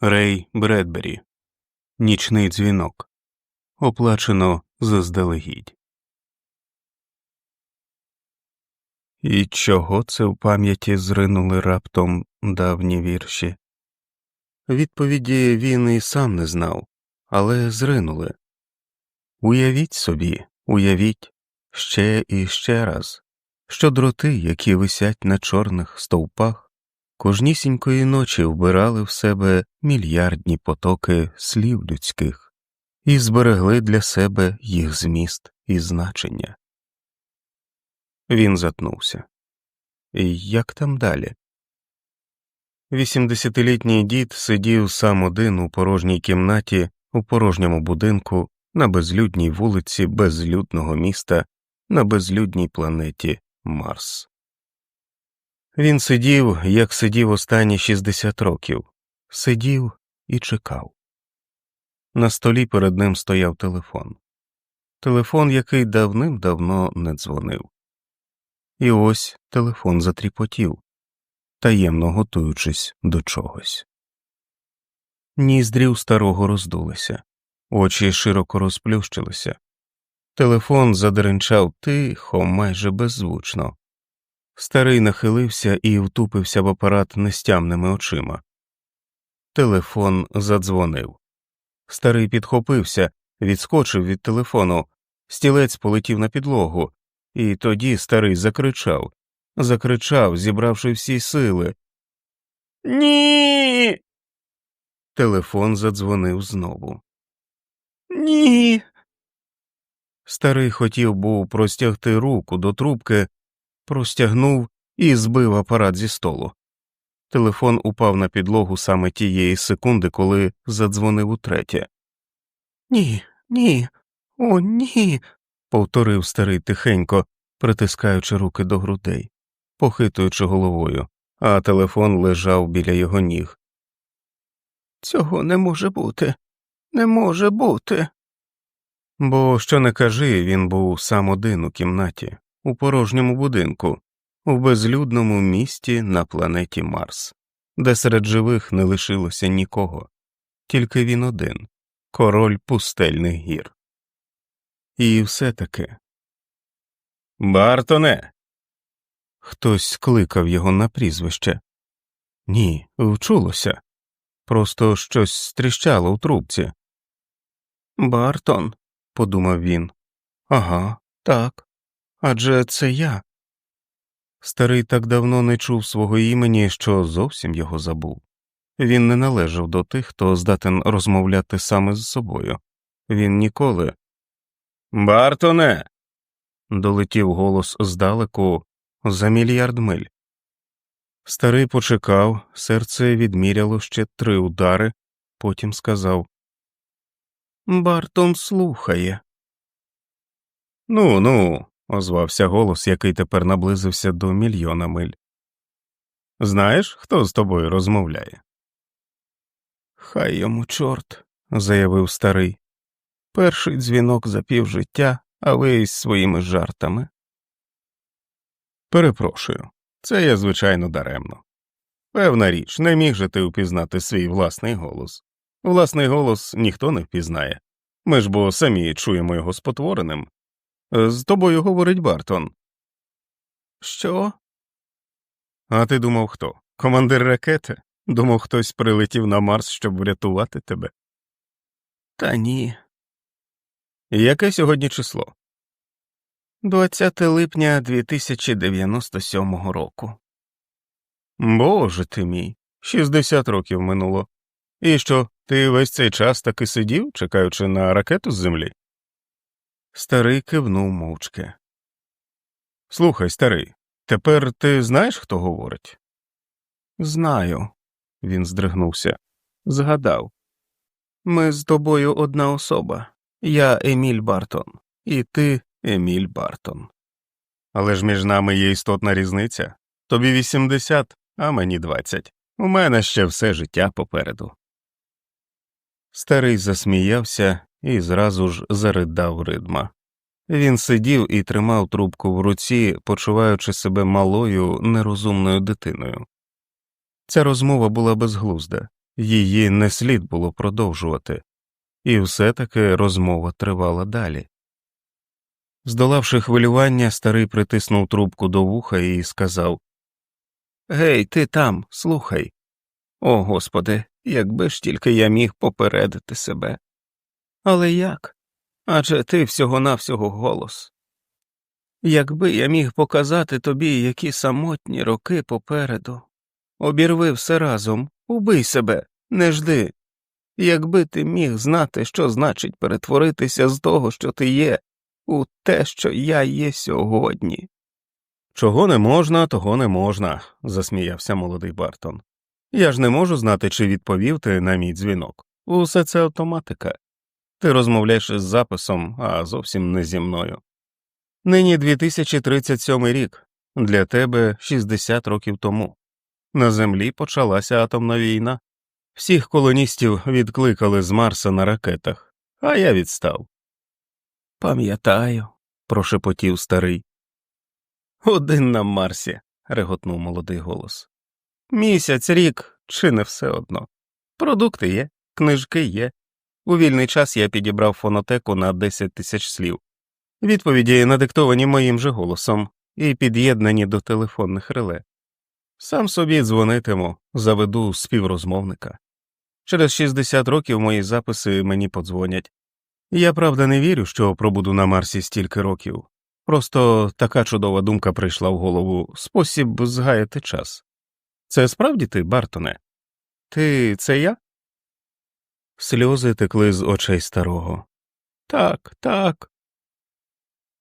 Рей Бредбері. Нічний дзвінок. Оплачено заздалегідь. І чого це в пам'яті зринули раптом давні вірші? Відповіді він і сам не знав, але зринули. Уявіть собі, уявіть ще і ще раз, що дроти, які висять на чорних стовпах, кожнісінької ночі вбирали в себе мільярдні потоки слів людських і зберегли для себе їх зміст і значення. Він затнувся. І як там далі? Вісімдесятилітній дід сидів сам один у порожній кімнаті, у порожньому будинку, на безлюдній вулиці безлюдного міста, на безлюдній планеті Марс. Він сидів, як сидів останні 60 років, сидів і чекав. На столі перед ним стояв телефон, телефон, який давним-давно не дзвонив. І ось телефон затріпотів, таємно готуючись до чогось. Ніздрі у старого роздулися, очі широко розплющилися. Телефон задеренчав тихо, майже беззвучно. Старий нахилився і втупився в апарат нестямними очима. Телефон задзвонив. Старий підхопився, відскочив від телефону, стілець полетів на підлогу, і тоді старий закричав закричав, зібравши всі сили. Ні. Телефон задзвонив знову. Ні. Старий хотів був простягти руку до трубки, простягнув і збив апарат зі столу. Телефон упав на підлогу саме тієї секунди, коли задзвонив утретє. Ні, ні, о, ні. повторив старий тихенько, притискаючи руки до грудей, похитуючи головою, а телефон лежав біля його ніг. Цього не може бути, не може бути. Бо що не кажи, він був сам один у кімнаті, у порожньому будинку, у безлюдному місті на планеті Марс, де серед живих не лишилося нікого, тільки він один король пустельних гір. І все таки. Бартоне. Хтось кликав його на прізвище. Ні, вчулося. Просто щось стріщало у трубці. Бартон, подумав він. Ага, так. Адже це я. Старий так давно не чув свого імені, що зовсім його забув. Він не належав до тих, хто здатен розмовляти саме з собою. Він ніколи. Бартоне. долетів голос здалеку за мільярд миль. Старий почекав, серце відміряло ще три удари, потім сказав Бартон слухає. Ну, ну, озвався голос, який тепер наблизився до мільйона миль. Знаєш, хто з тобою розмовляє? Хай йому чорт, заявив старий. Перший дзвінок за півжиття, а ви із своїми жартами. Перепрошую, це я, звичайно, даремно. Певна річ, не міг же ти впізнати свій власний голос. Власний голос ніхто не впізнає. Ми ж бо самі чуємо його спотвореним. З тобою говорить Бартон. Що? А ти думав хто? Командир ракети? Думав, хтось прилетів на Марс, щоб врятувати тебе? Та ні. Яке сьогодні число? 20 липня 2097 року. Боже ти мій, 60 років минуло. І що, ти весь цей час таки сидів, чекаючи на ракету з землі? Старий кивнув мовчки. Слухай, старий, тепер ти знаєш, хто говорить? Знаю, він здригнувся. Згадав. Ми з тобою одна особа. Я Еміль Бартон, і ти Еміль Бартон. Але ж між нами є істотна різниця тобі 80, а мені 20. У мене ще все життя попереду. Старий засміявся і зразу ж заридав ридма. Він сидів і тримав трубку в руці, почуваючи себе малою, нерозумною дитиною. Ця розмова була безглузда, Її не слід було продовжувати, і все таки розмова тривала далі. Здолавши хвилювання, старий притиснув трубку до вуха і сказав Гей, ти там, слухай. О господи, якби ж тільки я міг попередити себе. Але як? Адже ти всього навсього голос. Якби я міг показати тобі, які самотні роки попереду, обірви все разом, убий себе, не жди. Якби ти міг знати, що значить перетворитися з того, що ти є, у те, що я є сьогодні. Чого не можна, того не можна, засміявся молодий Бартон. Я ж не можу знати, чи відповів ти на мій дзвінок. Усе це автоматика. Ти розмовляєш із записом, а зовсім не зі мною. Нині 2037 рік, для тебе 60 років тому. На землі почалася атомна війна. Всіх колоністів відкликали з Марса на ракетах, а я відстав. Пам'ятаю, прошепотів старий. Один на Марсі, реготнув молодий голос. Місяць, рік, чи не все одно. Продукти є, книжки є. У вільний час я підібрав фонотеку на 10 тисяч слів. Відповіді надиктовані моїм же голосом і під'єднані до телефонних реле. Сам собі дзвонитиму, заведу співрозмовника. Через 60 років мої записи мені подзвонять. Я правда не вірю, що пробуду на Марсі стільки років. Просто така чудова думка прийшла в голову спосіб згаяти час. Це справді ти, Бартоне? Ти це я? Сльози текли з очей старого. Так, так.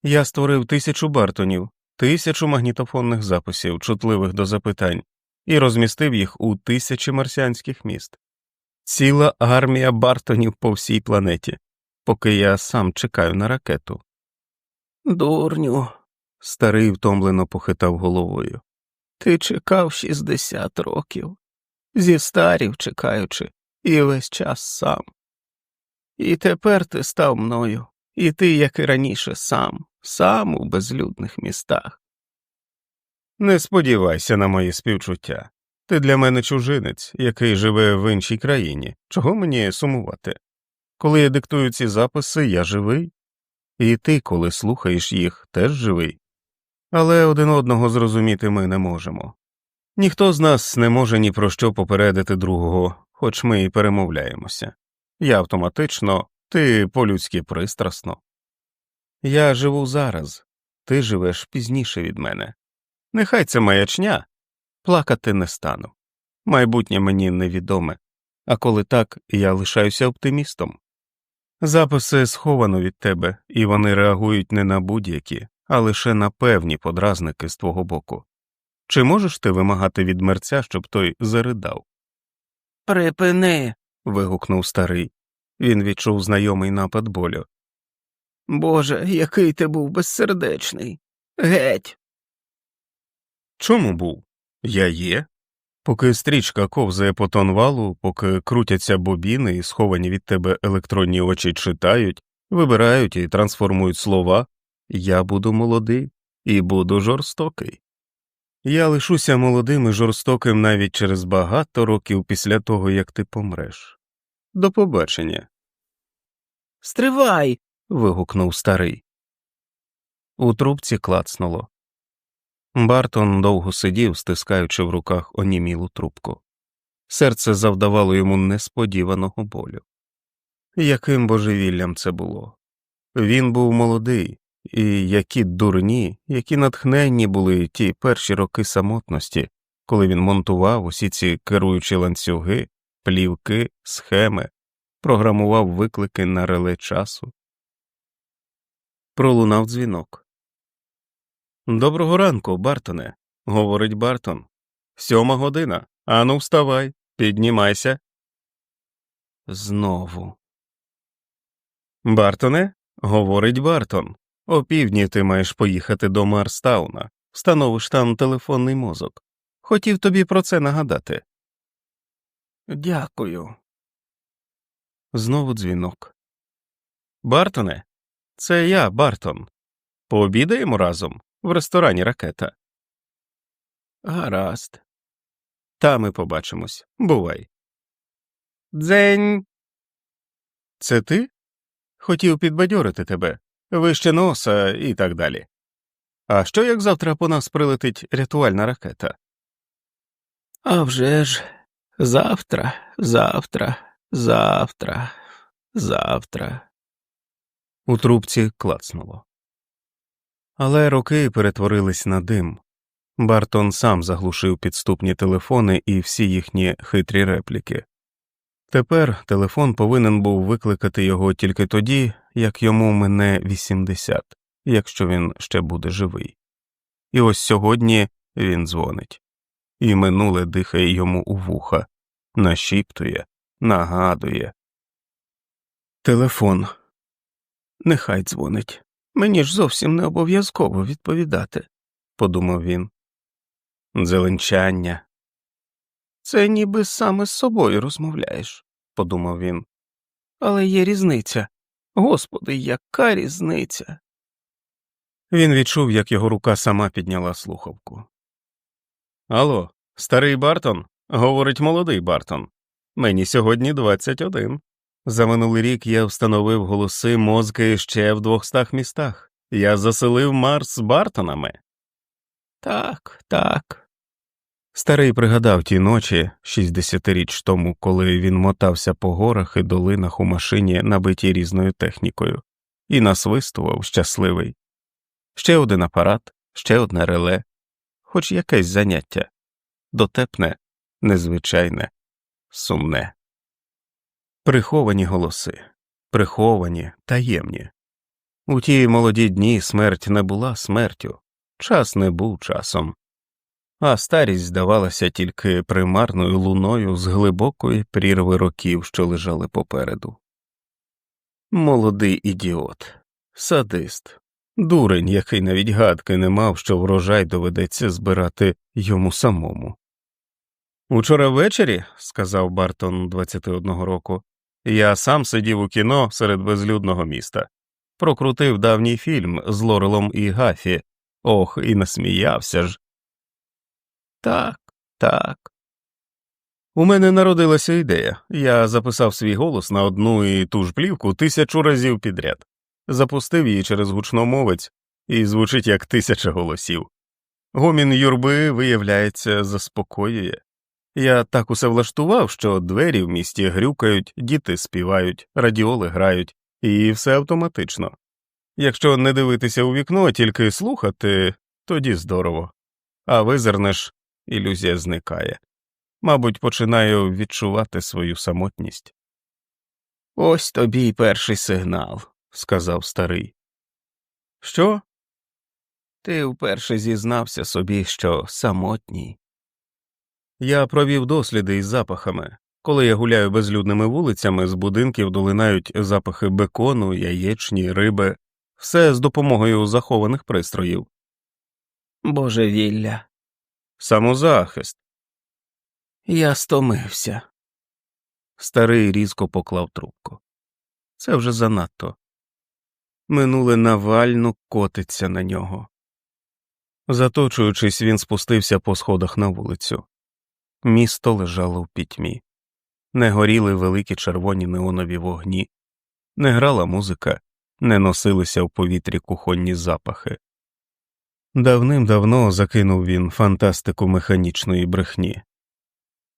Я створив тисячу Бартонів, тисячу магнітофонних записів, чутливих до запитань, і розмістив їх у тисячі марсіанських міст. Ціла армія Бартонів по всій планеті, поки я сам чекаю на ракету. Дурню, старий втомлено похитав головою. Ти чекав 60 років, зі старів чекаючи, і весь час сам. І тепер ти став мною, і ти, як і раніше, сам, сам у безлюдних містах. Не сподівайся на мої співчуття. Ти для мене чужинець, який живе в іншій країні. Чого мені сумувати? Коли я диктую ці записи, я живий, і ти, коли слухаєш їх, теж живий. Але один одного зрозуміти ми не можемо. Ніхто з нас не може ні про що попередити другого, хоч ми і перемовляємося. Я автоматично, ти по-людськи пристрасно. Я живу зараз, ти живеш пізніше від мене. Нехай це маячня, плакати не стану. Майбутнє мені невідоме, а коли так, я лишаюся оптимістом. Записи сховано від тебе, і вони реагують не на будь-які, а лише на певні подразники з твого боку. Чи можеш ти вимагати від мерця, щоб той заридав? Припини. вигукнув старий. Він відчув знайомий напад болю. Боже, який ти був безсердечний. Геть. Чому був? Я є. Поки стрічка ковзає по тонвалу, поки крутяться бобіни і сховані від тебе електронні очі читають, вибирають і трансформують слова, я буду молодий і буду жорстокий. Я лишуся молодим і жорстоким навіть через багато років після того, як ти помреш. До побачення. Стривай. вигукнув старий. У трубці клацнуло. Бартон довго сидів, стискаючи в руках онімілу трубку. Серце завдавало йому несподіваного болю. Яким божевіллям це було? Він був молодий, і які дурні, які натхненні були ті перші роки самотності, коли він монтував усі ці керуючі ланцюги, плівки, схеми, програмував виклики на реле часу. Пролунав дзвінок. Доброго ранку, Бартоне, говорить Бартон. Сьома година. Ану, вставай, піднімайся. Знову. Бартоне, говорить Бартон. О півдні ти маєш поїхати до Марстауна, встановиш там телефонний мозок. Хотів тобі про це нагадати. Дякую. Знову дзвінок. Бартоне, це я, Бартон. Пообідаємо разом в ресторані ракета. Гаразд. Та ми побачимось. Бувай. Дзень. Це ти? Хотів підбадьорити тебе, вище носа і так далі. А що як завтра по нас прилетить рятувальна ракета? А вже ж, завтра, завтра, завтра, завтра. У трубці клацнуло. Але роки перетворились на дим. Бартон сам заглушив підступні телефони і всі їхні хитрі репліки. Тепер телефон повинен був викликати його тільки тоді, як йому мине 80, якщо він ще буде живий. І ось сьогодні він дзвонить, і минуле дихає йому у вуха, нашіптує, нагадує. Телефон. Нехай дзвонить. Мені ж зовсім не обов'язково відповідати, подумав він. Зеленчання. Це ніби саме з собою розмовляєш, подумав він. Але є різниця. Господи, яка різниця. Він відчув, як його рука сама підняла слухавку. Алло, старий Бартон, говорить молодий Бартон. Мені сьогодні 21. За минулий рік я встановив голоси мозки ще в двохстах містах. Я заселив Марс з Бартонами. Так, так. Старий пригадав ті ночі, 60 річ тому, коли він мотався по горах і долинах у машині, набитій різною технікою, і насвистував щасливий. Ще один апарат, ще одне реле, хоч якесь заняття дотепне, незвичайне, сумне. Приховані голоси, приховані, таємні. У ті молоді дні смерть не була смертю, час не був часом, а старість здавалася тільки примарною луною з глибокої прірви років, що лежали попереду. Молодий ідіот, садист, дурень, який навіть гадки не мав, що врожай доведеться збирати йому самому. Учора ввечері, сказав Бартон 21 року, я сам сидів у кіно серед безлюдного міста, прокрутив давній фільм з Лорелом і Гафі, ох, і насміявся ж. Так, так. У мене народилася ідея. Я записав свій голос на одну і ту ж плівку тисячу разів підряд, запустив її через гучномовець і звучить як тисяча голосів. Гомін юрби, виявляється, заспокоює. Я так усе влаштував, що двері в місті грюкають, діти співають, радіоли грають, і все автоматично. Якщо не дивитися у вікно, а тільки слухати, тоді здорово. А визирнеш, ілюзія зникає. Мабуть, починаю відчувати свою самотність. Ось тобі й перший сигнал, сказав старий. Що? Ти вперше зізнався собі, що самотній. Я провів досліди із запахами. Коли я гуляю безлюдними вулицями, з будинків долинають запахи бекону, яєчні, риби, все з допомогою захованих пристроїв. Божевілля. Самозахист. Я стомився. Старий різко поклав трубку. Це вже занадто. Минуле навально котиться на нього. Заточуючись, він спустився по сходах на вулицю. Місто лежало в пітьмі, не горіли великі червоні неонові вогні, не грала музика, не носилися в повітрі кухонні запахи. Давним-давно закинув він фантастику механічної брехні.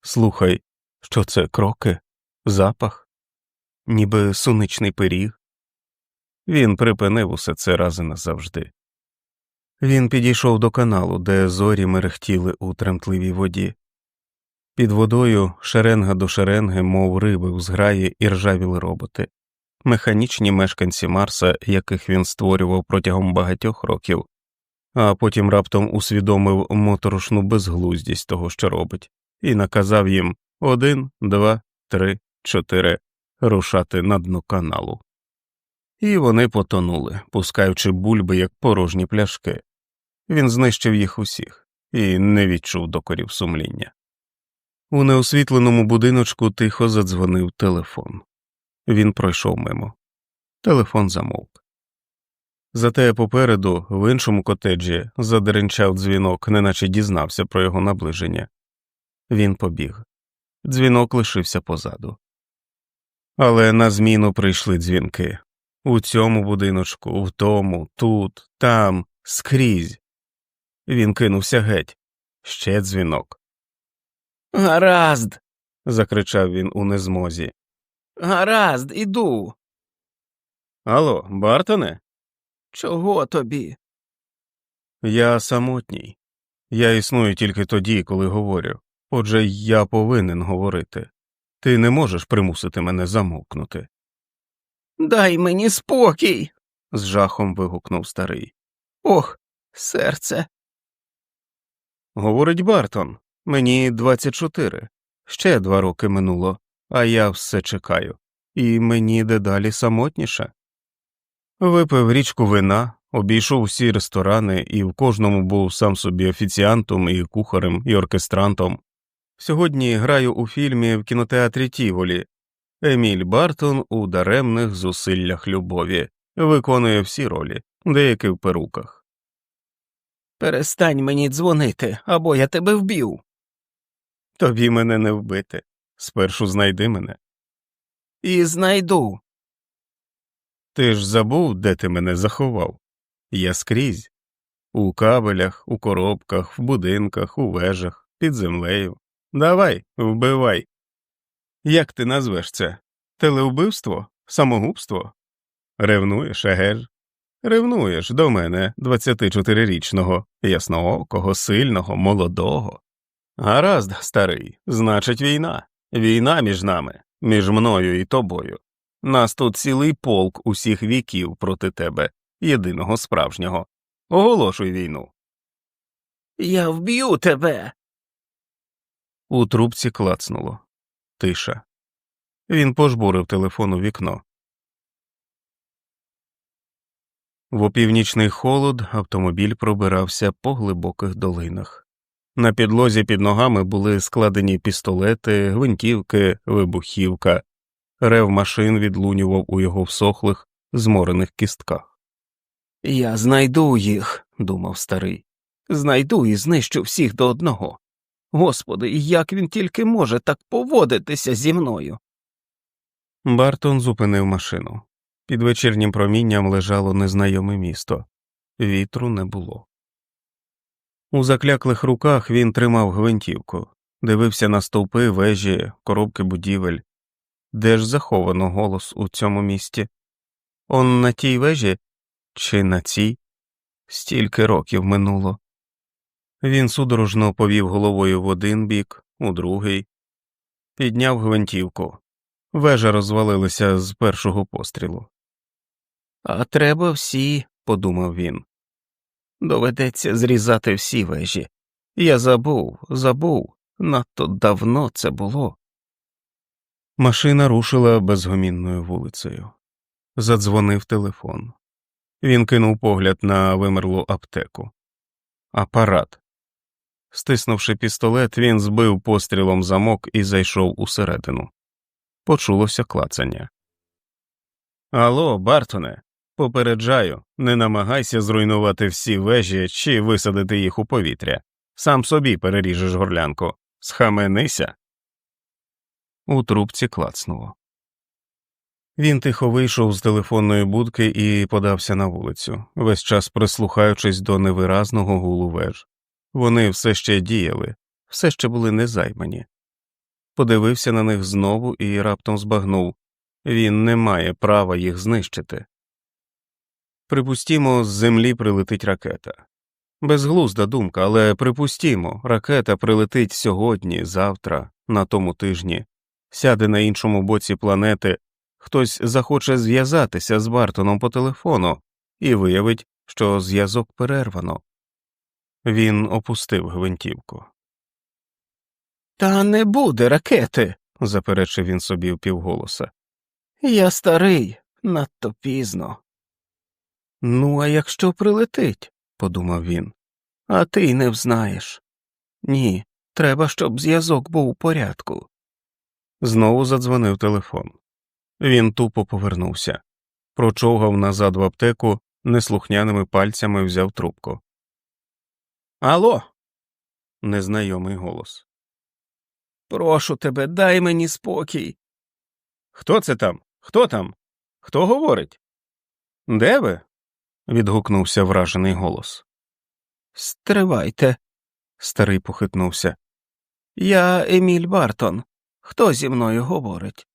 Слухай, що це кроки, запах, ніби суничний пиріг. Він припинив усе це рази назавжди. Він підійшов до каналу, де зорі мерехтіли у тремтливій воді. Під водою шеренга до шеренги, мов риби у зграї і ржавіли роботи, механічні мешканці Марса, яких він створював протягом багатьох років, а потім раптом усвідомив моторошну безглуздість того, що робить, і наказав їм один, два, три, чотири рушати на дно каналу. І вони потонули, пускаючи бульби як порожні пляшки. Він знищив їх усіх і не відчув докорів сумління. У неосвітленому будиночку тихо задзвонив телефон. Він пройшов мимо. Телефон замовк. Зате попереду, в іншому котеджі, задеренчав дзвінок, неначе дізнався про його наближення. Він побіг. Дзвінок лишився позаду. Але на зміну прийшли дзвінки у цьому будиночку, в тому, тут, там, скрізь. Він кинувся геть. Ще дзвінок. Гаразд, закричав він у незмозі. гаразд, іду. Алло, Бартоне? Чого тобі? Я самотній. Я існую тільки тоді, коли говорю. Отже, я повинен говорити. Ти не можеш примусити мене замовкнути. Дай мені спокій. з жахом вигукнув старий. Ох, серце. Говорить Бартон, мені 24. Ще два роки минуло, а я все чекаю, і мені дедалі самотніше. Випив річку вина, обійшов всі ресторани і в кожному був сам собі офіціантом, і кухарем, і оркестрантом. Сьогодні граю у фільмі в кінотеатрі Тіволі. Еміль Бартон у даремних зусиллях любові виконує всі ролі, деякі в перуках. Перестань мені дзвонити, або я тебе вб'ю. Тобі мене не вбити. Спершу знайди мене. І знайду. Ти ж забув, де ти мене заховав? Я скрізь у кабелях, у коробках, в будинках, у вежах, під землею. Давай, вбивай. Як ти назвеш це? Телеубивство? Самогубство? Ревнуєш, еге? Ревнуєш до мене, 24-річного, ясноокого, сильного, молодого. Гаразд, старий, значить, війна. Війна між нами, між мною і тобою. Нас тут цілий полк усіх віків проти тебе, єдиного справжнього. Оголошуй війну. Я вб'ю тебе. У трубці клацнуло. Тиша. Він пожбурив телефон у вікно. В опівнічний холод автомобіль пробирався по глибоких долинах. На підлозі під ногами були складені пістолети, гвинтівки, вибухівка, рев машин відлунював у його всохлих, зморених кістках. Я знайду їх, думав старий. Знайду і знищу всіх до одного. Господи, як він тільки може так поводитися зі мною. Бартон зупинив машину. Під вечірнім промінням лежало незнайоме місто, вітру не було. У закляклих руках він тримав гвинтівку, дивився на стовпи, вежі, коробки будівель. Де ж заховано голос у цьому місті? Он на тій вежі чи на цій? Стільки років минуло. Він судорожно повів головою в один бік, у другий, підняв гвинтівку. Вежа розвалилася з першого пострілу. А треба всі, подумав він. Доведеться зрізати всі вежі. Я забув, забув, надто давно це було. Машина рушила безгомінною вулицею. Задзвонив телефон. Він кинув погляд на вимерлу аптеку. Апарат. Стиснувши пістолет, він збив пострілом замок і зайшов усередину. Почулося клацання. Алло, Бартоне, попереджаю, не намагайся зруйнувати всі вежі чи висадити їх у повітря. Сам собі переріжеш горлянку. Схаменися. У трубці клацнуло. Він тихо вийшов з телефонної будки і подався на вулицю, весь час прислухаючись до невиразного гулу веж. Вони все ще діяли, все ще були незаймані. Подивився на них знову і раптом збагнув він не має права їх знищити. Припустімо, з землі прилетить ракета. Безглузда думка, але припустімо, ракета прилетить сьогодні, завтра, на тому тижні, сяде на іншому боці планети, хтось захоче зв'язатися з Бартоном по телефону і виявить, що зв'язок перервано. Він опустив гвинтівку. Та не буде ракети, заперечив він собі впівголоса. Я старий, надто пізно. Ну, а якщо прилетить, подумав він, а ти й не взнаєш. Ні, треба, щоб зв'язок був у порядку. Знову задзвонив телефон. Він тупо повернувся, прочовгав назад в аптеку, неслухняними пальцями взяв трубку. Алло, Незнайомий голос. прошу тебе, дай мені спокій. Хто це там? Хто там? Хто говорить? Де ви? відгукнувся вражений голос. Стривайте, старий похитнувся. Я Еміль Бартон. Хто зі мною говорить?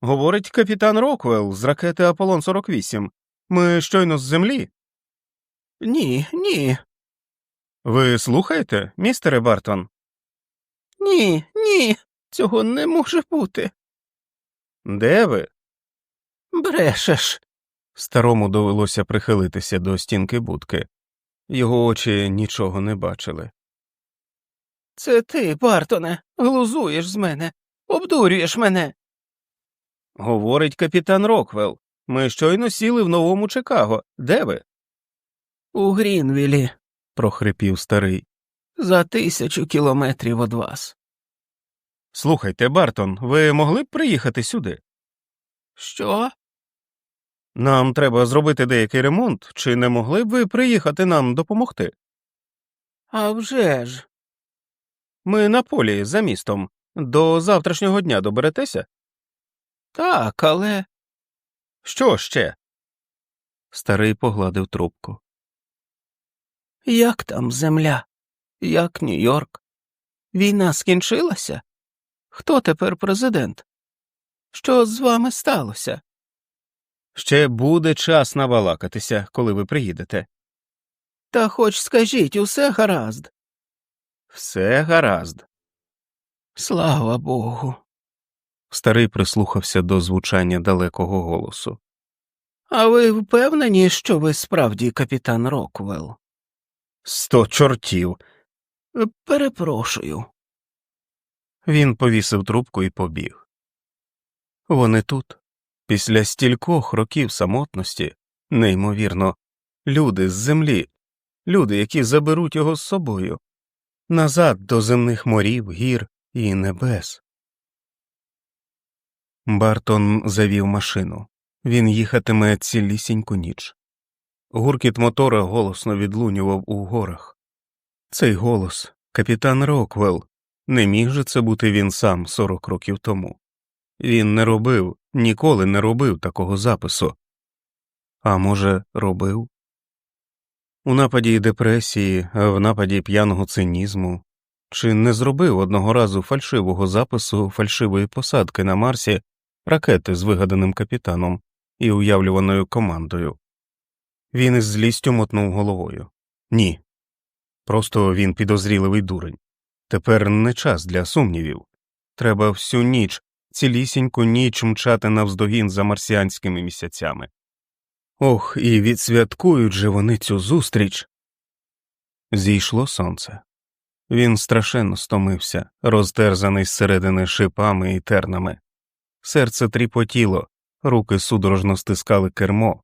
Говорить капітан Роквелл з ракети Аполлон 48. Ми щойно з землі. Ні, ні, Ви слухаєте, містере Бартон? ні, ні. Цього не може бути. Де ви? Брешеш. Старому довелося прихилитися до стінки будки. Його очі нічого не бачили. Це ти, Бартоне, глузуєш з мене, обдурюєш мене. Говорить капітан Роквелл. Ми щойно сіли в новому Чикаго. Де ви? У Грінвілі, прохрипів старий. за тисячу кілометрів від вас. Слухайте, Бартон, ви могли б приїхати сюди? Що? Нам треба зробити деякий ремонт, чи не могли б ви приїхати нам допомогти? А вже ж. Ми на полі за містом. До завтрашнього дня доберетеся? Так, але. Що ще? Старий погладив трубку. Як там земля? Як Нью-Йорк? Війна скінчилася? Хто тепер президент? Що з вами сталося? Ще буде час набалакатися, коли ви приїдете. Та хоч скажіть, усе гаразд. Все гаразд. Слава Богу. Старий прислухався до звучання далекого голосу. А ви впевнені, що ви справді капітан Роквелл? Сто чортів. Перепрошую. Він повісив трубку і побіг. Вони тут, після стількох років самотності, неймовірно, люди з землі, люди, які заберуть його з собою, назад до земних морів, гір і небес. Бартон завів машину. Він їхатиме цілісіньку ніч. Гуркіт мотора голосно відлунював у горах. Цей голос, капітан Роквелл, не міг же це бути він сам сорок років тому. Він не робив, ніколи не робив такого запису. А може, робив? У нападі депресії, в нападі п'яного цинізму, чи не зробив одного разу фальшивого запису фальшивої посадки на Марсі ракети з вигаданим капітаном і уявлюваною командою? Він із злістю мотнув головою. Ні. Просто він підозріливий дурень. Тепер не час для сумнівів. Треба всю ніч, цілісіньку ніч мчати навздогін за марсіанськими місяцями. Ох, і відсвяткують же вони цю зустріч. Зійшло сонце. Він страшенно стомився, розтерзаний зсередини шипами і тернами. Серце тріпотіло, руки судорожно стискали кермо,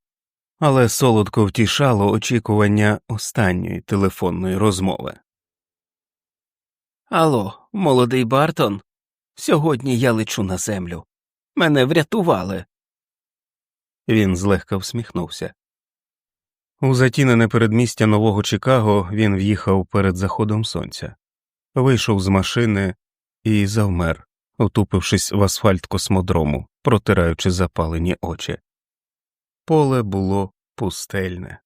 але солодко втішало очікування останньої телефонної розмови. Алло, молодий Бартон. Сьогодні я лечу на землю. Мене врятували. Він злегка всміхнувся. У затінене передмістя нового Чикаго він в'їхав перед заходом сонця, вийшов з машини і завмер, утупившись в асфальт космодрому, протираючи запалені очі. Поле було пустельне.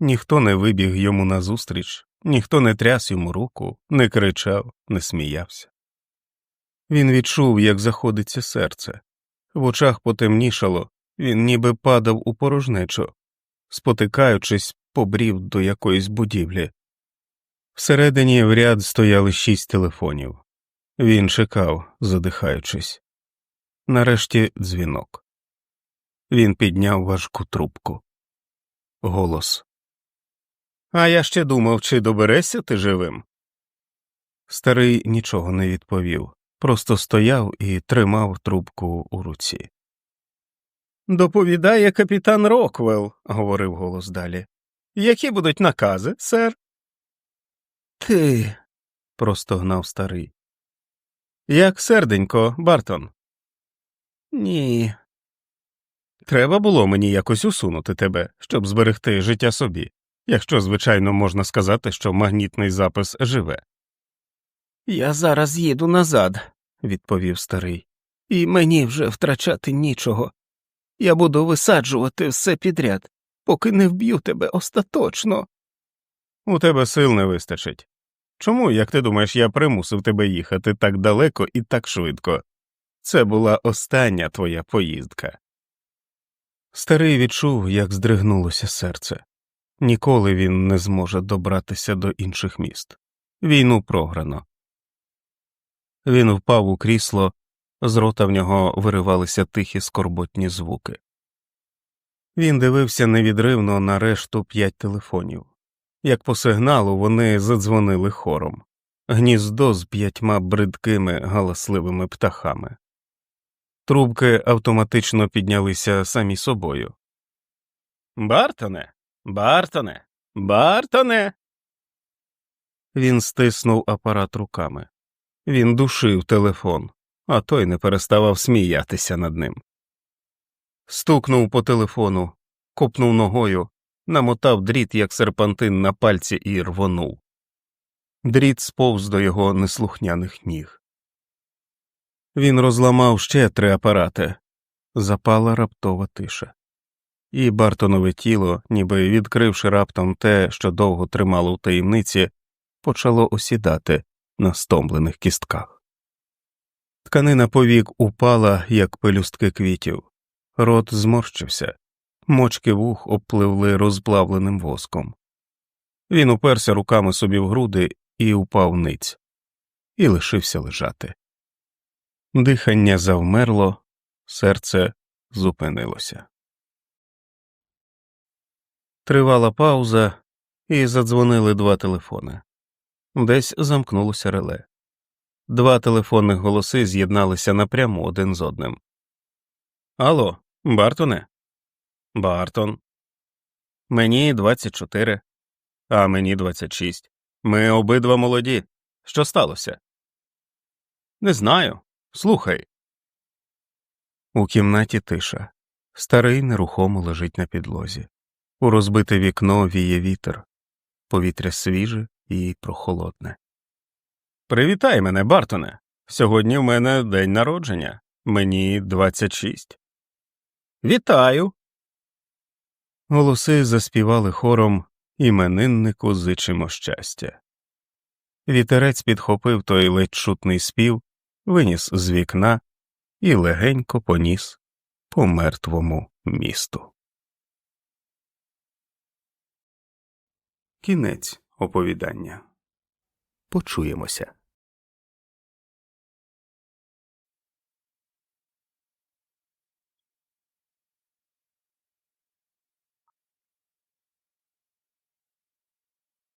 Ніхто не вибіг йому назустріч, ніхто не тряс йому руку, не кричав, не сміявся. Він відчув, як заходиться серце, в очах потемнішало, він ніби падав у порожнечу, спотикаючись, побрів до якоїсь будівлі. Всередині в ряд стояли шість телефонів. Він чекав, задихаючись. Нарешті дзвінок. Він підняв важку трубку. Голос. А я ще думав, чи доберешся ти живим. Старий нічого не відповів, просто стояв і тримав трубку у руці. Доповідає капітан Роквелл, говорив голос далі. Які будуть накази, сер? Ти. простогнав старий. Як серденько, Бартон. Ні. Треба було мені якось усунути тебе, щоб зберегти життя собі, якщо, звичайно, можна сказати, що магнітний запис живе, Я зараз їду назад. відповів старий. і мені вже втрачати нічого. Я буду висаджувати все підряд, поки не вб'ю тебе остаточно. У тебе сил не вистачить. Чому, як ти думаєш, я примусив тебе їхати так далеко і так швидко? Це була остання твоя поїздка. Старий відчув, як здригнулося серце. Ніколи він не зможе добратися до інших міст. Війну програно. Він впав у крісло, з рота в нього виривалися тихі скорботні звуки. Він дивився невідривно на решту п'ять телефонів. Як по сигналу вони задзвонили хором гніздо з п'ятьма бридкими галасливими птахами. Трубки автоматично піднялися самі собою. Бартоне, Бартоне, Бартоне. Він стиснув апарат руками. Він душив телефон, а той не переставав сміятися над ним. Стукнув по телефону, копнув ногою, намотав дріт, як серпантин на пальці, і рвонув. Дріт сповз до його неслухняних ніг. Він розламав ще три апарати, запала раптова тиша, і Бартонове тіло, ніби відкривши раптом те, що довго тримало в таємниці, почало осідати на стомлених кістках. Тканина повік упала, як пелюстки квітів, рот зморщився, мочки вух обпливли розплавленим воском. Він уперся руками собі в груди і упав ниць, і лишився лежати. Дихання завмерло, серце зупинилося. Тривала пауза, і задзвонили два телефони. Десь замкнулося реле. Два телефонних голоси з'єдналися напряму один з одним. Алло, Бартоне? Бартон. Мені 24, а мені 26. Ми обидва молоді. Що сталося? Не знаю. Слухай. У кімнаті тиша. Старий нерухомо лежить на підлозі. У розбите вікно віє вітер, повітря свіже і прохолодне. Привітай мене, Бартоне. Сьогодні в мене день народження. Мені 26. Вітаю. Голоси заспівали хором імениннику зичимо щастя. Вітерець підхопив той ледь чутний спів, виніс з вікна і легенько поніс по мертвому місту. Кінець оповідання. Почуємося.